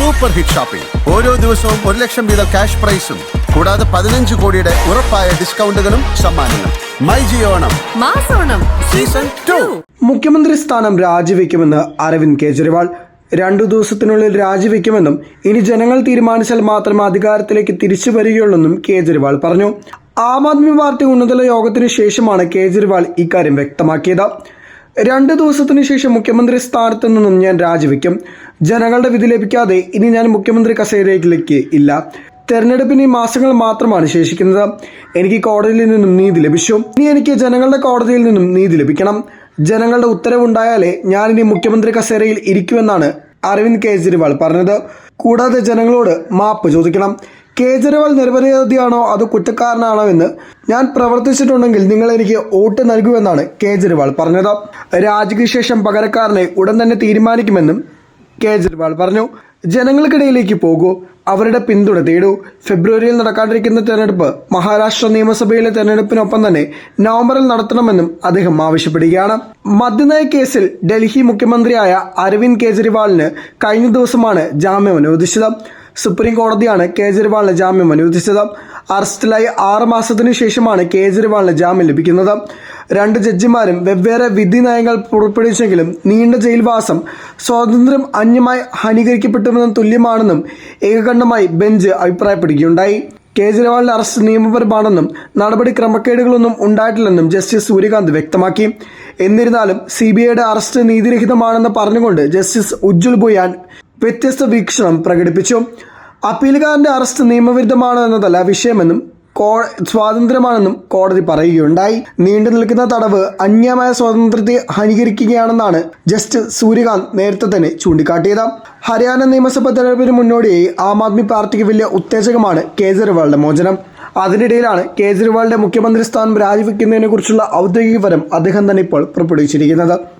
Super hit shopping ഓരോ ദിവസവും ഒരു ലക്ഷം വീതം ക്യാഷ് പ്രൈസും കൂടാതെ പതിനഞ്ച് കോടിയുടെ ഉറപ്പായ ഡിസ്കൗണ്ടുകളും സമ്മാനങ്ങളും. മൈ ജിയോണം മാസോണം. Season two. മുഖ്യമന്ത്രി സ്ഥാനം രാജിവെക്കുമെന്ന് അരവിന്ദ് കെജ്രിവാൾ. രണ്ടു ദിവസത്തിനുള്ളിൽ രാജിവെക്കുമെന്നും ഇനി ജനങ്ങൾ തീരുമാനിച്ചാൽ മാത്രമേ അധികാരത്തിലേക്ക് തിരിച്ചു വരികയുള്ളെന്നും കേജ്രിവാൾ പറഞ്ഞു. ആം ആദ്മി പാർട്ടി ഉന്നതല യോഗത്തിനു ശേഷമാണ് കേജ്രിവാൾ ഇക്കാര്യം വ്യക്തമാക്കിയത്. രണ്ട് ദിവസത്തിനു ശേഷം മുഖ്യമന്ത്രി സ്ഥാനത്ത് നിന്നും ഞാൻ രാജിവെക്കും. ജനങ്ങളുടെ വിധി ലഭിക്കാതെ ഇനി ഞാൻ മുഖ്യമന്ത്രി കസേരയിലേക്ക് ഇല്ല. തെരഞ്ഞെടുപ്പിന് മാസങ്ങൾ മാത്രമാണ് ശേഷിക്കുന്നത്. എനിക്ക് കോടതിയിൽ നിന്നും നീതി ലഭിച്ചു. ഇനി എനിക്ക് ജനങ്ങളുടെ കോടതിയിൽ നിന്നും നീതി ലഭിക്കണം. ജനങ്ങളുടെ ഉത്തരവുണ്ടായാലേ ഞാനിനി മുഖ്യമന്ത്രി കസേരയിൽ ഇരിക്കുമെന്നാണ് അരവിന്ദ് കെജ്രിവാൾ പറഞ്ഞത്. കൂടാതെ ജനങ്ങളോട് മാപ്പ് ചോദിക്കണം. കേജ്രിവാൾ നിരപരാധിയാണോ അത് കുറ്റക്കാരനാണോ എന്ന് ഞാൻ പ്രവർത്തിച്ചിട്ടുണ്ടെങ്കിൽ നിങ്ങൾ എനിക്ക് വോട്ട് നൽകുമെന്നാണ് കേജ്രിവാൾ പറഞ്ഞത്. രാജിക്ക് ശേഷം പകരക്കാരനെ ഉടൻ തന്നെ തീരുമാനിക്കുമെന്നും കേജ്രിവാൾ പറഞ്ഞു. ജനങ്ങൾക്കിടയിലേക്ക് പോകൂ. അവരുടെ പിന്തുണ തേടൂ. ഫെബ്രുവരിയിൽ നടക്കാനിരിക്കുന്ന തെരഞ്ഞെടുപ്പ് മഹാരാഷ്ട്ര നിയമസഭയിലെ തെരഞ്ഞെടുപ്പിനൊപ്പം തന്നെ നവംബറിൽ നടത്തണമെന്നും അദ്ദേഹം ആവശ്യപ്പെടുകയാണ്. മദ്യനയ കേസിൽ ഡൽഹി മുഖ്യമന്ത്രിയായ അരവിന്ദ് കെജ്രിവാളിന് കഴിഞ്ഞ ദിവസമാണ് ജാമ്യം അനുവദിച്ചത്. സുപ്രീം കോടതിയാണ് കേജ്രിവാളിന് ജാമ്യം അനുവദിച്ചത്. അറസ്റ്റിലായി ആറ് മാസത്തിനു ശേഷമാണ് കേജ്രിവാളിന് ജാമ്യം ലഭിക്കുന്നത്. രണ്ട് ജഡ്ജിമാരും വെവ്വേറെ വിധി നയങ്ങൾ പുറപ്പെടുവിച്ചെങ്കിലും നീണ്ട ജയിൽവാസം സ്വാതന്ത്ര്യം അന്യമായി ഹനീകരിക്കപ്പെട്ടുവെന്നും തുല്യമാണെന്നും ഏകകണ്ഠമായി ബെഞ്ച് അഭിപ്രായപ്പെടുകയുണ്ടായി. കേജ്രിവാളിന്റെ അറസ്റ്റ് നിയമപരമാണെന്നും നടപടി ക്രമക്കേടുകളൊന്നും ഉണ്ടായിട്ടില്ലെന്നും ജസ്റ്റിസ് സൂര്യകാന്ത് വ്യക്തമാക്കി. എന്നിരുന്നാലും സി ബി ഐയുടെ അറസ്റ്റ് നീതിരഹിതമാണെന്ന് പറഞ്ഞുകൊണ്ട് ജസ്റ്റിസ് ഉജ്ജുൽ ബുയാൻ വ്യത്യസ്ത വീക്ഷണം പ്രകടിപ്പിച്ചു. അപ്പീലുകാരന്റെ അറസ്റ്റ് നിയമവിരുദ്ധമാണ് എന്നതല്ല വിഷയമെന്നും സ്വാതന്ത്ര്യമാണെന്നും കോടതി പറയുകയുണ്ടായി. നീണ്ടു നിൽക്കുന്ന തടവ് അന്യമായ സ്വാതന്ത്ര്യത്തെ ഹനീകരിക്കുകയാണെന്നാണ് ജസ്റ്റിസ് സൂര്യകാന്ത് നേരത്തെ തന്നെ ചൂണ്ടിക്കാട്ടിയത്. ഹരിയാന നിയമസഭാ തെരഞ്ഞെടുപ്പിന് മുന്നോടിയായി ആം ആദ്മി പാർട്ടിക്ക് വലിയ ഉത്തേജകമാണ് കേജ്രിവാളിന്റെ മോചനം. അതിനിടയിലാണ് കേജ്രിവാളിന്റെ മുഖ്യമന്ത്രി സ്ഥാനം രാജിവെക്കുന്നതിനെ കുറിച്ചുള്ള ഔദ്യോഗിക വിവരം അദ്ദേഹം തന്നെ ഇപ്പോൾ പുറപ്പെടുവിച്ചിരിക്കുന്നത്.